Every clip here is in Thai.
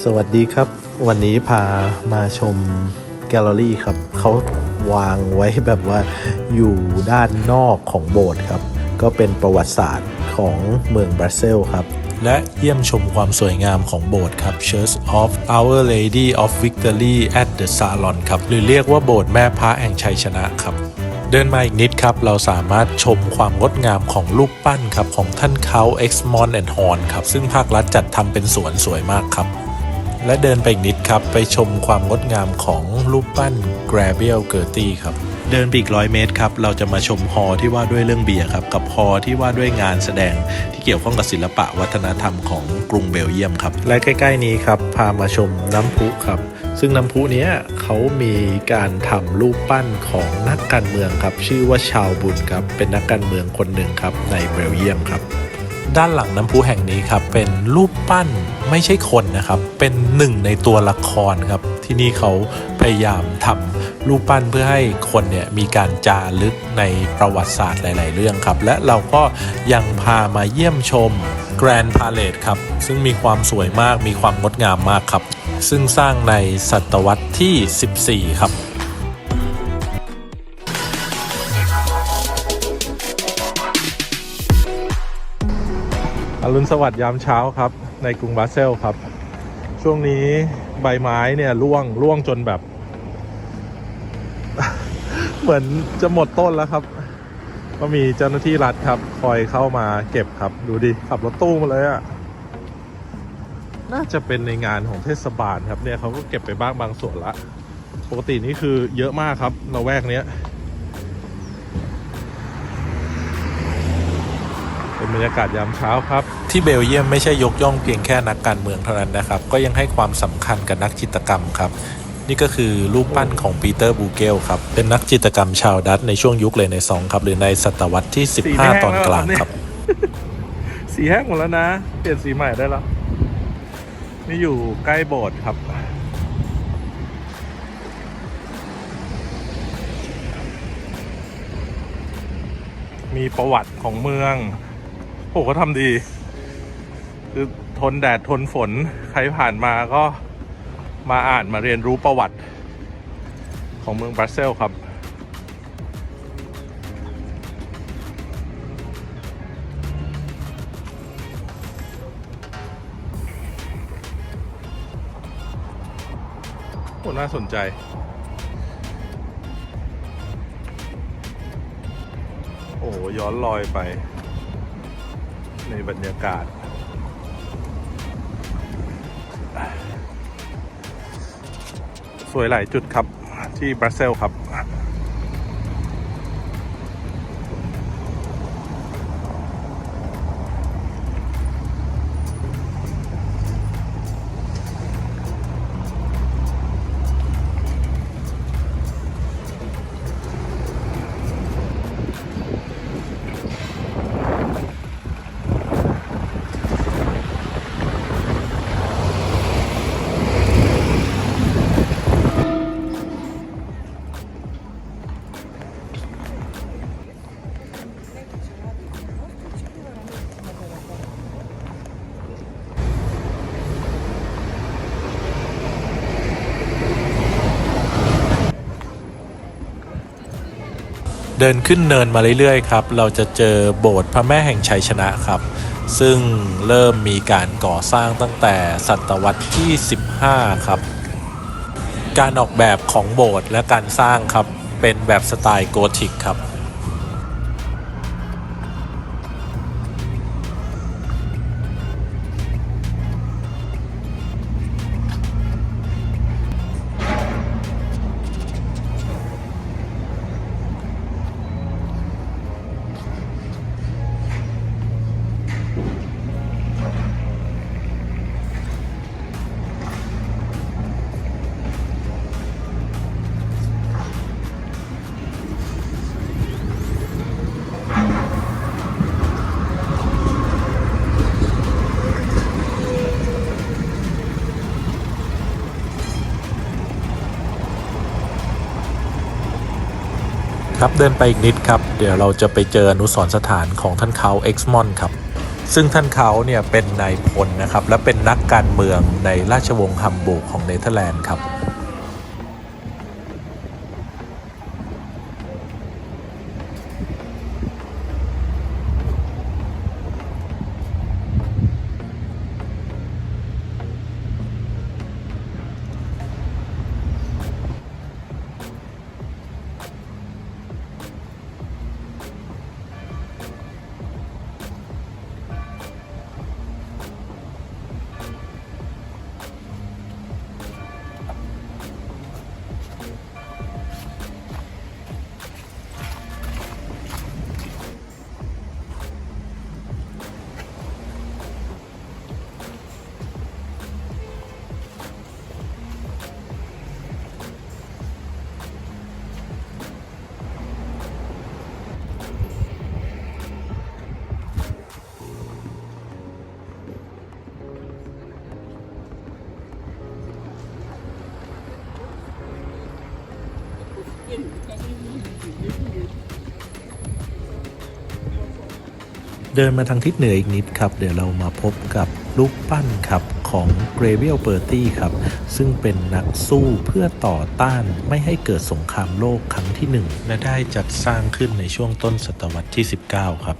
สวัสดีครับ วันนี้พามาชมแกลเลอรี่ครับ เขาวางไว้แบบว่าอยู่ด้านนอกของโบสถ์ครับ ก็เป็นประวัติศาสตร์ของเมืองบรัสเซลครับ และเยี่ยมชมความสวยงามของโบสถ์ครับ Church of Our Lady of Victory at the Salon ครับ หรือเรียกว่าโบสถ์แม่พระแห่งชัยชนะครับเดินมาอีกนิดครับ เราสามารถชมความงดงามของรูปปั้นครับ ของท่านเขาเอ็กซ์มอนแอนด์ฮอนครับ ซึ่งภาครัฐจัดทำเป็นสวนสวยมากครับ และเดินไปอีกนิดครับ ไปชมความงดงามของรูปปั้น g r a b i e l g e r t i ครับ เดินไปอีกร้อยเมตรครับ เราจะมาชมฮอลล์ที่ว่าด้วยเรื่องเบียร์ครับ กับฮอลล์ที่ว่าด้วยงานแสดงที่เกี่ยวข้องกับศิลปะวัฒนธรรมของกรุงเบลเยียมครับ และใกล้ ๆ นี้ครับ พามาชมน้ำพุครับ ซึ่งน้ำพุเนี้ยเขามีการทำรูปปั้นของนักการเมืองครับ ชื่อว่าชาวบุญครับ เป็นนักการเมืองคนหนึ่งครับในเบลเยียมครับ ด้านหลังน้ำพุแห่งนี้ครับ เป็นรูปปั้นไม่ใช่คนนะครับ เป็นหนึ่งในตัวละครครับ ที่นี่เขาพยายามทำรูปปั้นเพื่อให้คนเนี่ยมีการจารึกในประวัติศาสตร์หลาย ๆ เรื่องครับ และเราก็ยังพามาเยี่ยมชม Grand Palace ครับ ซึ่งมีความสวยมากมีความงดงามมากครับ ซึ่งสร้างในศตวรรษที่ 14 ครับ อรุณสวัสดิ์ยามเช้าครับ ในกรุงบรัสเซลครับ ช่วงนี้ใบไม้เนี่ยร่วงร่วงจนแบบ เหมือนจะหมดต้นแล้วครับ ก็มีเจ้าหน้าที่รัฐครับ คอยเข้ามาเก็บครับ ดูดิขับรถตู้มาเลยอะ่ะน่าจะเป็นในงานของเทศบาลครับเนี่ยเขาก็เก็บไปบ้างบางส่วนละ ปกตินี่คือเยอะมากครับเราแวกเนี้ย เป็น บรรยากาศยามเช้าครับ ที่เบลเยียมไม่ใช่ยกย่องเพียงแค่นักการเมืองเท่านั้นนะครับ ก็ยังให้ความสำคัญกับนักจิตรกรรมครับ นี่ก็คือรูปปั้นของปีเตอร์บูเกลครับ เป็นนักจิตรกรรมชาวดัตช์ในช่วงยุคเลเนซองส์ครับ หรือในศตวรรษที่ 15 ตอนกลางครับ สีแห้งหมดแล้วนะ เปลี่ยนสีใหม่ได้แล้ว นี่อยู่ใกล้โบสถ์ครับมีประวัติของเมือง โอ้เขาทำดี คือทนแดดทนฝน ใครผ่านมาก็มาอ่านมาเรียนรู้ประวัติ ของเมืองบรัสเซลครับ โอ้น่าสนใจโอ้ย้อนลอยไป ในบรรยากาศ สวยหลายจุดครับที่บรัสเซลครับ เดินขึ้นเนินมาเรื่อยๆครับ เราจะเจอโบสถ์พระแม่แห่งชัยชนะครับ ซึ่งเริ่มมีการก่อสร้างตั้งแต่ศตวรรษที่ 15 ครับ การออกแบบของโบสถ์และการสร้างครับเป็นแบบสไตล์โกธิกครับ ครับเดินไปอีกนิดครับ เดี๋ยวเราจะไปเจออนุสรสถานของท่านเขาเอ็กซ์มอนครับ ซึ่งท่านเขาเนี่ยเป็นนายพลนะครับ และเป็นนักการเมืองในราชวงศ์ฮัมบูร์กของเนเธอร์แลนด์ครับ เดินมาทางทิศเหนืออีกนิดครับ เดี๋ยวเรามาพบกับรูปปั้นครับของเกรเวลเปอร์ตี้ครับ ซึ่งเป็นนักสู้เพื่อต่อต้านไม่ให้เกิดสงครามโลกครั้งที่หนึ่งและได้จัดสร้างขึ้นในช่วงต้นศตวรรษที่ 19 ครับ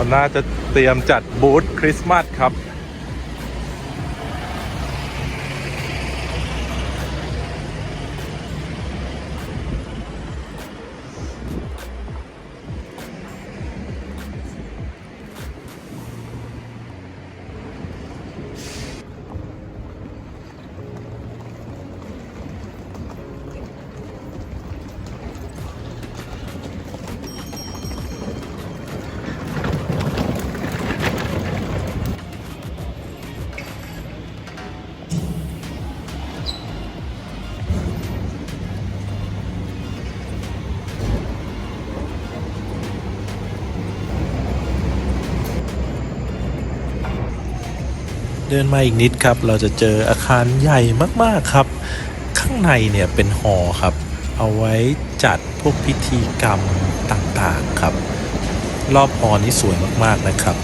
เขาน่าจะเตรียมจัดบูธคริสต์มาสครับ เดินมาอีกนิดครับ เราจะเจออาคารใหญ่มากๆครับ ข้างในเนี่ยเป็นหอครับ เอาไว้จัดพวกพิธีกรรมต่างๆครับ รอบหอนี้สวยมากๆนะครับ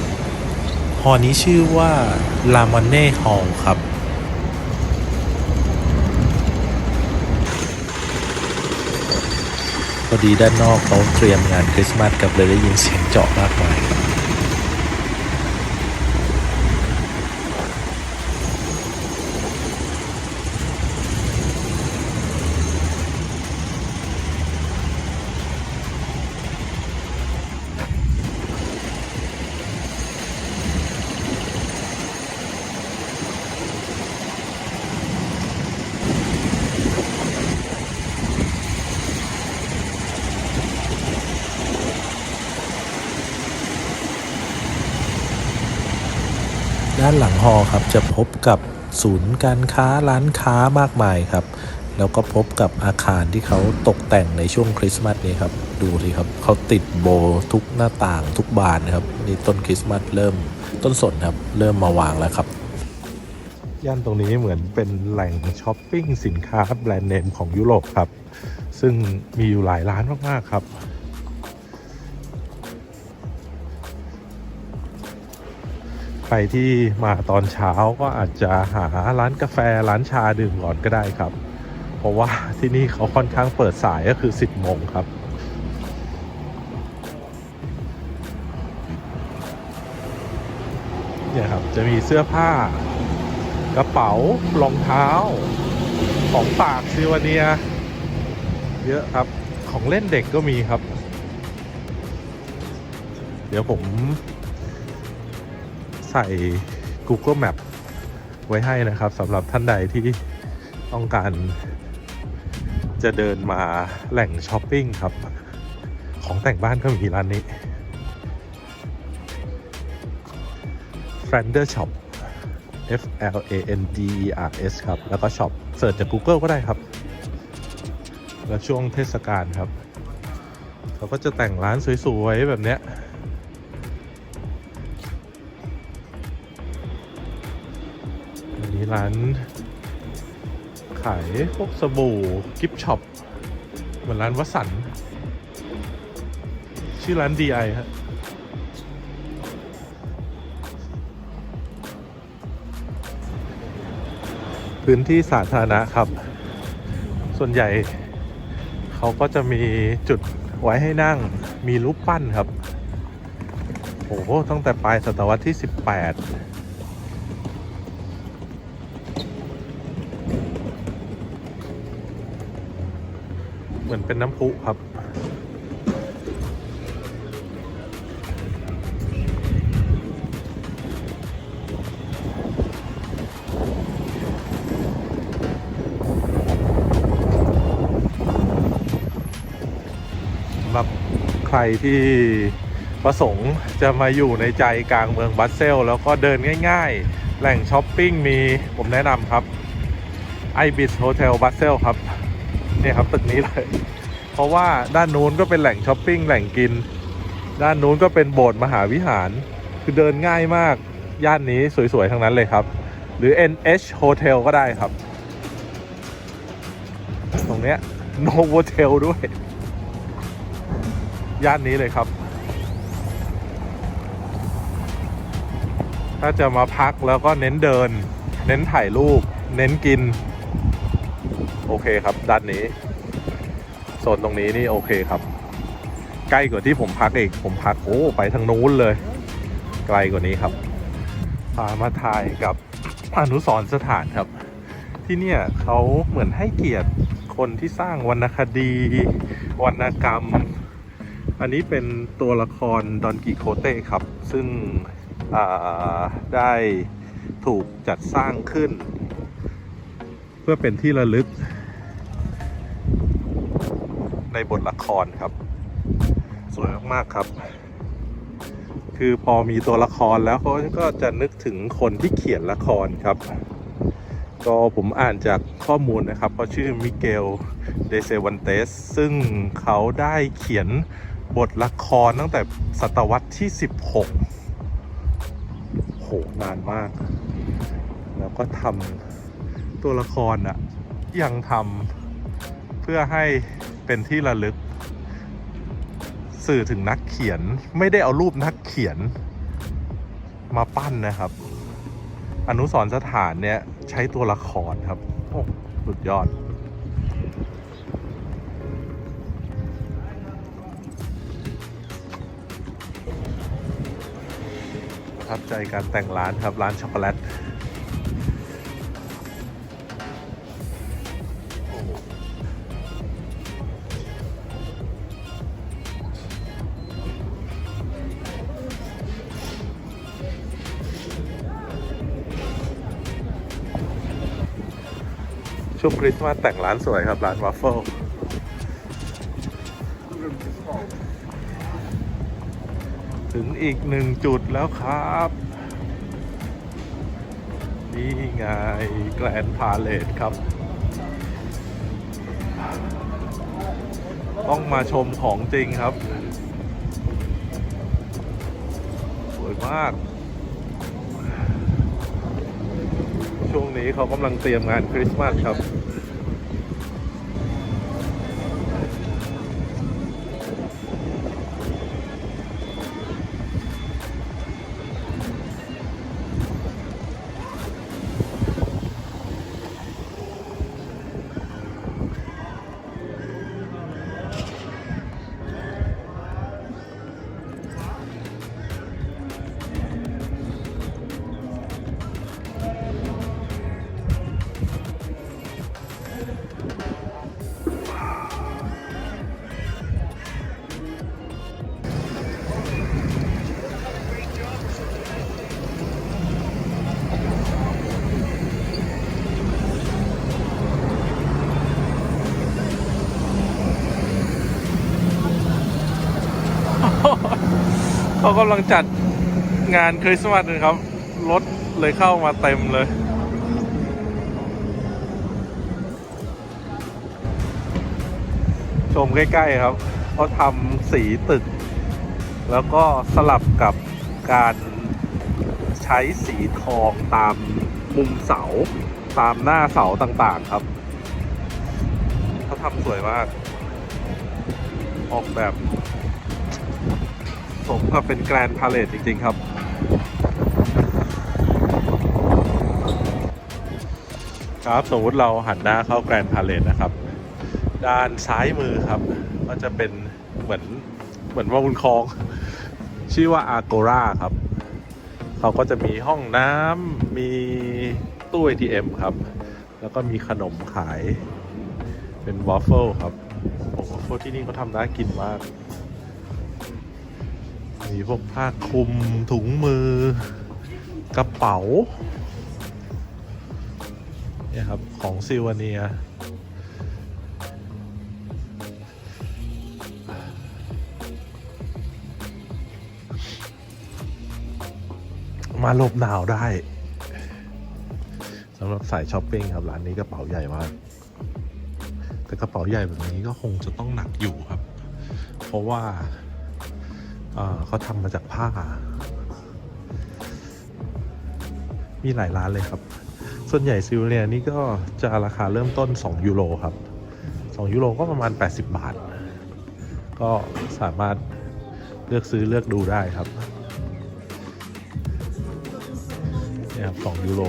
หอนี้ชื่อว่าลามอนเน่ฮอลครับพอดีด้านนอกเขาเตรียมงานคริสต์มาสกับเลยได้ยินเสียงเจาะมากมาย ครับด้านหลังฮอครับจะพบกับศูนย์การค้าร้านค้ามากมายครับ แล้วก็พบกับอาคารที่เขาตกแต่งในช่วงคริสต์มาสนี้ครับ ดูสิครับเขาติดโบทุกหน้าต่างทุกบานนะครับนี่ต้นคริสต์มาสเริ่มต้นสนครับ เริ่มมาวางแล้วครับ ย่านตรงนี้เหมือนเป็นแหล่งช้อปปิ้งสินค้าแบรนด์เนมของยุโรปครับ ซึ่งมีอยู่หลายร้านมากๆครับ ใครที่มาตอนเช้าก็อาจจะหาร้านกาแฟร้านชาดื่มก่อนก็ได้ครับ เพราะว่าที่นี่เขาค่อนข้างเปิดสายก็คือ 10โมงครับเนี่ยครับจะมีเสื้อผ้ากระเป๋ารองเท้า ของฝากซิวเนีย เยอะครับของเล่นเด็กก็มีครับ เดี๋ยวผม ส่ Google Map ไว้ให้นะครับสำหรับท่านใดที่ต้องการ จะเดินมาแหล่งช้อปปิ้งครับ ของแต่งบ้านก็มีร้านนี้ Flander Shop F L A N D E R S ครับ แล้วก็ช็อปเสิร์ชจาก Google ก็ได้ครับ แล้วช่วงเทศกาลครับ เขาก็จะแต่งร้านสวยๆ แบบเนี้ย นี้ร้านขายพวกสบู่กิฟช็อปเหมือนร้านวสันต์ชื่อร้าน DI ฮะพื้นที่สาธารณะครับ ส่วนใหญ่เขาก็จะมีจุดไว้ให้นั่ง มีรูปปั้นครับ โอ้โห ตั้งแต่ปลายศตวรรษที่ 18 เหมือนเป็นน้ำพุครับ สำหรับใครที่ประสงค์จะมาอยู่ในใจกลางเมืองบัสเซล แล้วก็เดินง่ายๆ แหล่งช้อปปิ้งมีผมแนะนำครับ i b i s Hotel b u s s e l ครับ เนี่ยครับตึกนี้เลย เพราะว่าด้านนู้นก็เป็นแหล่งช้อปปิ้งแหล่งกิน ด้านนู้นก็เป็นโบสถ์มหาวิหาร คือเดินง่ายมากย่านนี้สวยๆทั้งนั้นเลยครับ หรือ NH Hotel ก็ได้ครับ ตรงเนี้ย Novotel ด้วย ย่านนี้เลยครับ ถ้าจะมาพักแล้วก็เน้นเดิน เน้นถ่ายรูป เน้นกิน โอเคครับ ด้านนี้โซนตรงนี้นี่โอเคครับ ใกล้กว่าที่ผมพักอีกผมพักโอ้ไปทางนู้นเลย ไกลกว่านี้ครับพามาถ่ายกับอนุสรสถานครับ ที่เนี่ยเขาเหมือนให้เกียรติคนที่สร้างวรรณคดี วรรณกรรม อันนี้เป็นตัวละครดอนกิโคเต้ครับ ซึ่งได้ถูกจัดสร้างขึ้น พื่อเป็นที่ระลึก ในบทละครครับ สวยมากๆครับ คือพอมีตัวละครแล้วเขาก็จะนึกถึงคนที่เขียนละครครับ ก็ผมอ่านจากข้อมูลนะครับเขาชื่อมิเกลเดเซวันเตส ซึ่งเขาได้เขียนบทละครตั้งแต่ศตวรรษที่ 16โหนานมาก แล้วก็ทำ ตัวละครอะยังทำเพื่อให้เป็นที่ระลึก สื่อถึงนักเขียนไม่ได้เอารูปนักเขียนมาปั้นนะครับ อนุสรสถานเนี่ยใช้ตัวละครครับโอ้สุดยอดประทับใจการแต่งร้านครับร้านช็อกโกแลต คริสต์มาสแต่งร้านสวยครับ ร้านวัฟเฟิลถึงอีกหนึ่งจุดแล้วครับ นี่ไงแกลนพาเลทครับ ต้องมาชมของจริงครับ สวยมาก ช่วงนี้เขากำลังเตรียมงานคริสต์มาสครับ เขากำลังจัดงานคริสต์มาสนะครับ รถเลยเข้ามาเต็มเลย ชมใกล้ ๆ ครับเขาทำสีตึก แล้วก็สลับกับการใช้สีทองตามมุมเสา ตามหน้าเสาต่างๆครับ เขาทำสวยมาก ออกแบบ สมกับเป็นแกรนด์พาเลทจริง ๆ ครับ ครับสมมติเราหันหน้าเข้าแกรนด์พาเลทนะครับ ด้านซ้ายมือครับ ก็จะเป็นเหมือนเหมือนว่าบุญคลอง ชื่อว่าอาโกราครับ เขาก็จะมีห้องน้ำมีตู้ ATM ครับ แล้วก็มีขนมขายเป็นวอฟเฟิลครับโอ้วอฟเฟิลที่นี่เขาทำน่ากินมาก มีพวกผ้าคลุมถุงมือกระเป๋าเนี่ยครับ ของซิลวาเนียมาหลบหนาวได้สำหรับสายช้อปปิ้งครับ ร้านนี้กระเป๋าใหญ่มาก แต่กระเป๋าใหญ่แบบนี้ก็คงจะต้องหนักอยู่ครับ เพราะว่า เขาทำมาจากผ้า มีหลายร้านเลยครับ ส่วนใหญ่ซิลเนียนี่ก็จะราคาเริ่มต้น 2 ยูโรครับ 2 ยูโรก็ประมาณ 80 บาท ก็สามารถเลือกซื้อเลือกดูได้ครับเนี่ยครับ2ยูโร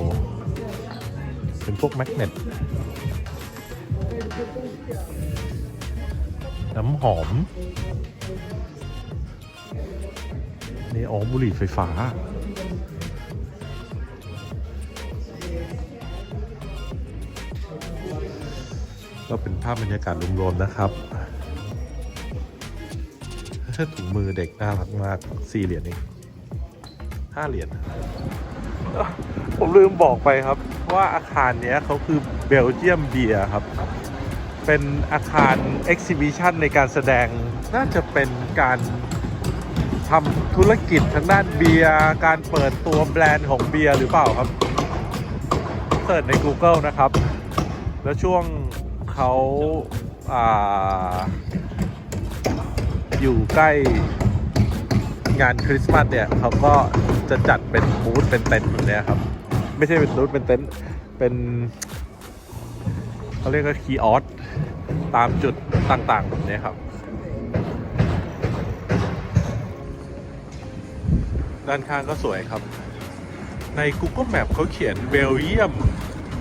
เป็นพวกแมกเนตน้ำหอม นี่อ๋อบุหรี่ไฟฟ้า ก็เป็นภาพบรรยากาศรวมๆนะครับถุงมือเด็กน่ารักมากสี่เหรียญเองห้าเหรียญผมลืมบอกไปครับ ว่าอาคารเนี้ยเขาคือเบลเยียมเบียร์ครับ เป็นอาคารเอ็กซิบิชันในการแสดงน่าจะเป็นการ ทำธุรกิจทางด้านเบียร์การเปิดตัวแบรนด์ของเบียร์หรือเปล่าครับเสิร์ชใน Google นะครับ แล้วช่วงเขาอ่าอยู่ใกล้งานคริสต์มาสเนี่ยเขาก็จะจัดเป็นบูธเป็นเต็นท์แบบเนี้ยครับ ไม่ใช่เป็นบูธเป็นเต็นท์เป็นเขาเรียกว่าคีออสตามจุดต่างๆแบบเนี้ยครับ ด้านข้างก็สวยครับ ใน Google Map เขาเขียนเบลเยียม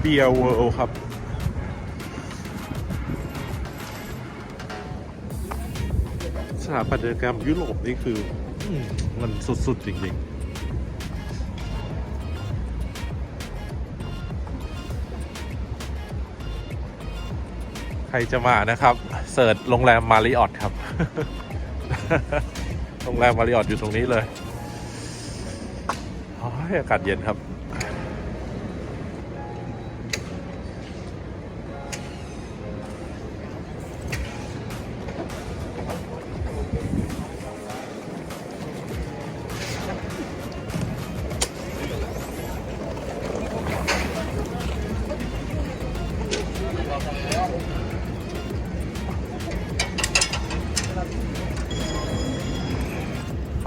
เบียร์เวิลด์ครับ สถาปัตยกรรมยุโรปนี่คืออมมันสุด ๆ จริง ๆใครจะมานะครับ เสิร์ชโรงแรมมาริออตครับ โรงแรมมาริออตอยู่ตรงนี้เลย อากาศเย็นครับ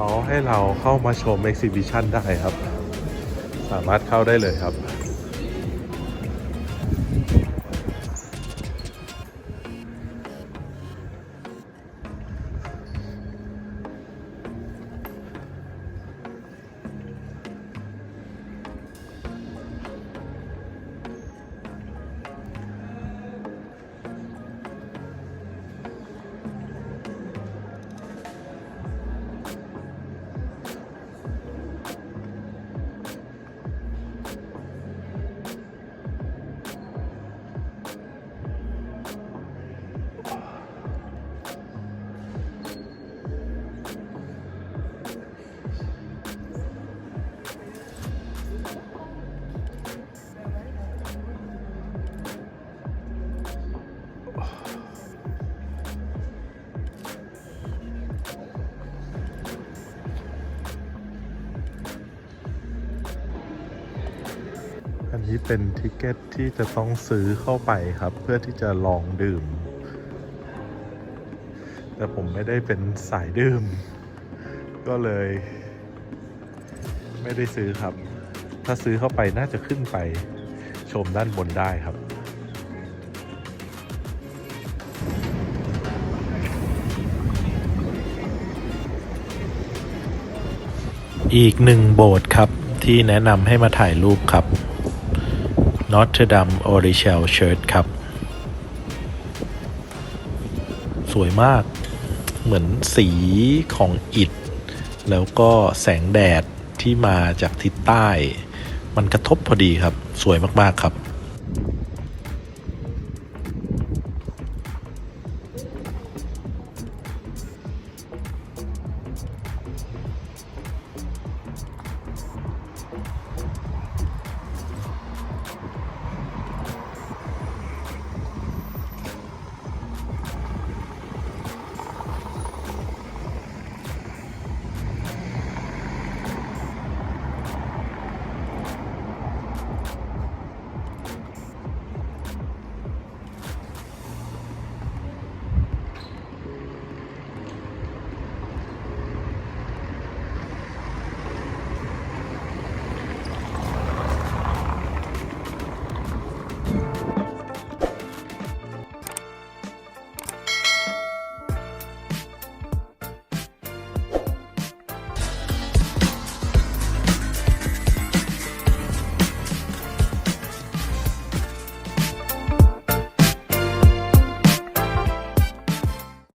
เขาให้เราเข้ามาชม e อ็กซิบิชันได้ครับามารถเข้าได้เลยครับ อันนี้เป็นทิกเก็ตที่จะต้องซื้อเข้าไปครับ เพื่อที่จะลองดื่ม แต่ผมไม่ได้เป็นสายดื่ม ก็เลย ไม่ได้ซื้อครับ ถ้าซื้อเข้าไปน่าจะขึ้นไปชมด้านบนได้ครับ อีกหนึ่งโบสถ์ครับที่แนะนำให้มาถ่ายรูปครับ Notre Dame o r i c h e l Church ครับ สวยมากเหมือนสีของอิฐ แล้วก็แสงแดดที่มาจากทิศใต้ มันกระทบพอดีครับ สวยมาก ๆ ครับ